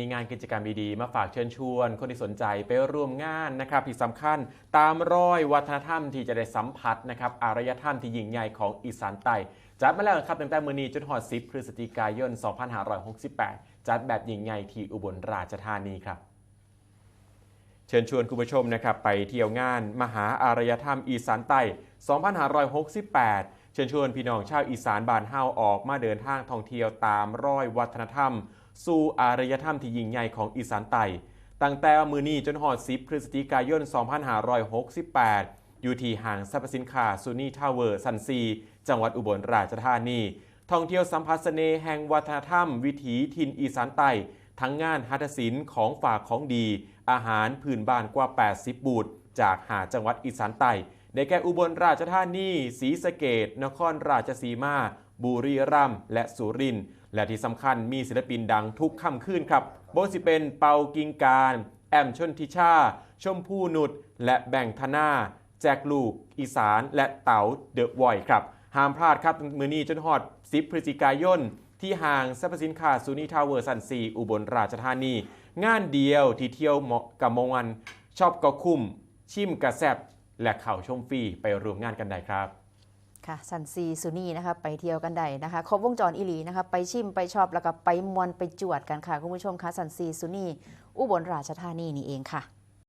มีงานกิจกรรมดีๆ มาฝากเชิญชวน คนที่สนใจไปร่วมงานนะครับที่สำคัญตามรอยวัฒนธรรมที่จะได้สัมผัสนะครับอารยธรรมที่ยิ่งใหญ่ของอีสานใต้จัดมาแล้วครับตั้งแต่มือนีจนหอด10พฤศจิกายน 2568 จัดแบบยิ่งใหญ่ที่อุบลราชธานีครับ เชิญชวนคุณผู้ชมนะครับไปเที่ยวงานมหาอารยธรรมอีสานใต้ 2568 เชิญชวนพี่น้องชาวอีสานบานเฮาออกมาเดินทางท่องเที่ยวตามรอยวัฒนธรรม สู่อารยธรรมที่ยิ่งใหญ่ของอีสานใต้ตั้งแต่มือนี้จนหอด10พฤศจิกายน 2568 อยู่ที่ห้างสรรพสินค้าซูนี่ทาวเวอร์ซันซี จังหวัดอุบลราชธานี ท่องเที่ยวสัมผัสเสน่ห์แห่งวัฒนธรรม วิถีถิ่นอีสานใต้ทั้งงานหัตถศิลป์ของฝากของดี อาหารพื้นบ้านกว่า 80 บูธจากหาจังหวัดอีสานใต้ได้แก่อุบลราชธานีศรีสะเกดนครราชสีมา บุรีรัมย์และสุรินทร์และที่สำคัญมีศิลปินดังทุกค่ำคืนครับโบสิเป็นเปากิงการ แอมชนทิชา ชมพู่นุชและแบ่งธนาแจกลูก อีสาน และเต๋าเดอะวอยครับห้ามพลาดครับมือนี้จนฮอด10พฤศจิกายนที่ห้างสรรพสินค้าซูนีทาวเวอร์ซันซีอุบลราชธานี งานเดียวที่เที่ยวเหมาะกับมงวันชอบก็คุ้ม ชิมกระแซบและเข่าชมฟรีไปร่วมงานกันได้ครับ ค่ะซันซีซูนี่นะคะไปเที่ยวกันได้นะคะครบวงจรอิหลีนะคะไปชิมไปชอบแล้วก็ไปมวนไปจวดกันค่ะคุณผู้ชมคะซันซีซูนี่อุบลราชธานีนี่เองค่ะ